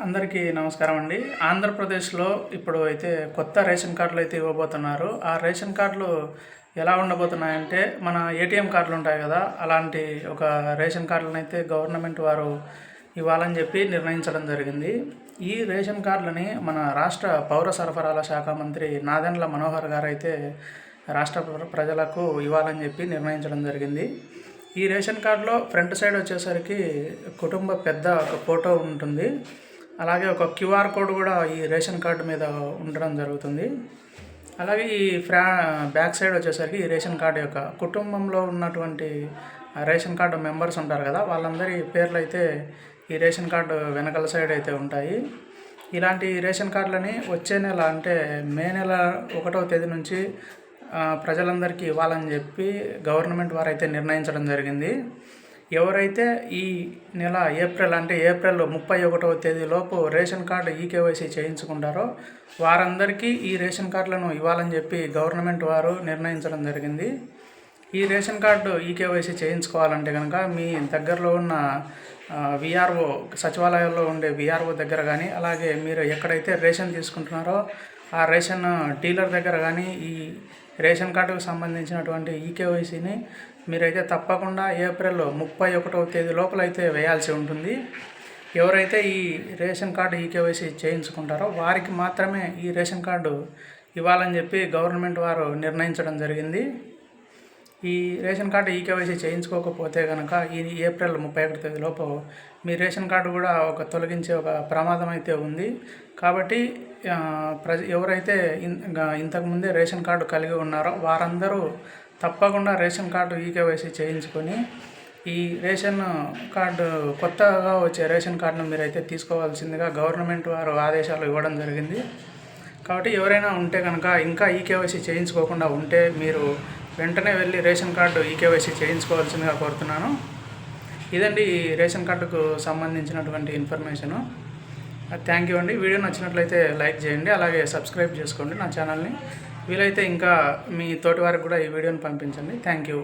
అందరికీ నమస్కారం అండి. ఆంధ్రప్రదేశ్లో ఇప్పుడు అయితే కొత్త రేషన్ కార్డులు అయితే ఇవ్వబోతున్నారు. ఆ రేషన్ కార్డులు ఎలా ఉండబోతున్నాయంటే మన ఏటీఎం కార్డులు ఉంటాయి కదా అలాంటి ఒక రేషన్ కార్డులను అయితే గవర్నమెంట్ వారు ఇవ్వాలని చెప్పి నిర్ణయించడం జరిగింది. ఈ రేషన్ కార్డులని మన రాష్ట్ర పౌర సరఫరాల శాఖ మంత్రి నాదెండ్ల మనోహర్ గారు అయితే రాష్ట్ర ప్ర- ప్రజలకు ఇవ్వాలని చెప్పి నిర్ణయించడం జరిగింది. ఈ రేషన్ కార్డులో ఫ్రంట్ సైడ్ వచ్చేసరికి కుటుంబ పెద్ద ఒక ఫోటో ఉంటుంది. అలాగే ఒక క్యూఆర్ కోడ్ కూడా ఈ రేషన్ కార్డు మీద ఉండడం జరుగుతుంది. అలాగే ఈ ఫ్రా బ్యాక్ సైడ్ వచ్చేసరికి ఈ రేషన్ కార్డు యొక్క కుటుంబంలో ఉన్నటువంటి రేషన్ కార్డు మెంబర్స్ ఉంటారు కదా వాళ్ళందరి పేర్లు అయితే ఈ రేషన్ కార్డు వెనకల సైడ్ అయితే ఉంటాయి. ఇలాంటి రేషన్ కార్డులని వచ్చే నెల అంటే మే నెల ఒకటవ తేదీ నుంచి ప్రజలందరికీ ఇవ్వాలని చెప్పి గవర్నమెంట్ వారు అయితే నిర్ణయించడం జరిగింది. ఎవరైతే ఈ నెల ఏప్రిల్ అంటే ఏప్రిల్ ముప్పై ఒకటవ తేదీలోపు రేషన్ కార్డు ఈకేవైసీ చేయించుకుంటారో వారందరికీ ఈ రేషన్ కార్డులను ఇవ్వాలని చెప్పి గవర్నమెంట్ వారు నిర్ణయించడం జరిగింది. ఈ రేషన్ కార్డు ఈకేవైసీ చేయించుకోవాలంటే కనుక మీ దగ్గరలో ఉన్న విఆర్ఓ సచివాలయాల్లో ఉండే విఆర్ఓ దగ్గర కానీ అలాగే మీరు ఎక్కడైతే రేషన్ తీసుకుంటున్నారో ఆ రేషన్ డీలర్ దగ్గర కానీ ఈ రేషన్ కార్డుకు సంబంధించినటువంటి ఈకేవైసీని మీరైతే తప్పకుండా ఏప్రిల్ ముప్పై ఒకటవ తేదీ లోపల అయితే వేయాల్సి ఉంటుంది. ఎవరైతే ఈ రేషన్ కార్డు ఈకేవైసీ చేయించుకుంటారో వారికి మాత్రమే ఈ రేషన్ కార్డు ఇవ్వాలని చెప్పి గవర్నమెంట్ వారు నిర్ణయించడం జరిగింది. ఈ రేషన్ కార్డు ఈ కేవైసీ చేయించుకోకపోతే కనుక ఈ ఏప్రిల్ ముప్పై ఒకటి తేదీలోపు మీ రేషన్ కార్డు కూడా ఒక తొలగించే ఒక ప్రమాదం అయితే ఉంది. కాబట్టి ప్రజ ఎవరైతే ఇన్- ఇంతకుముందే రేషన్ కార్డు కలిగి ఉన్నారో వారందరూ తప్పకుండా రేషన్ కార్డు ఈ కేవైసీ చేయించుకొని ఈ రేషన్ కార్డు కొత్తగా వచ్చే రేషన్ కార్డును మీరైతే తీసుకోవాల్సిందిగా గవర్నమెంట్ వారు ఆదేశాలు ఇవ్వడం జరిగింది. కాబట్టి ఎవరైనా ఉంటే కనుక ఇంకా ఈకేవైసీ చేయించుకోకుండా ఉంటే మీరు వెంటనే వెళ్ళి రేషన్ కార్డు ఈకేవైసీ చేయించుకోవాల్సిందిగా కోరుతున్నాను. ఇదండి ఈ రేషన్ కార్డుకు సంబంధించినటువంటి ఇన్ఫర్మేషను. థ్యాంక్ యూ అండి. వీడియో నచ్చినట్లయితే లైక్ చేయండి అలాగే సబ్స్క్రైబ్ చేసుకోండి నా ఛానల్ని. వీలైతే ఇంకా మీ తోటి వారికి కూడా ఈ వీడియోని పంపించండి. Thank you.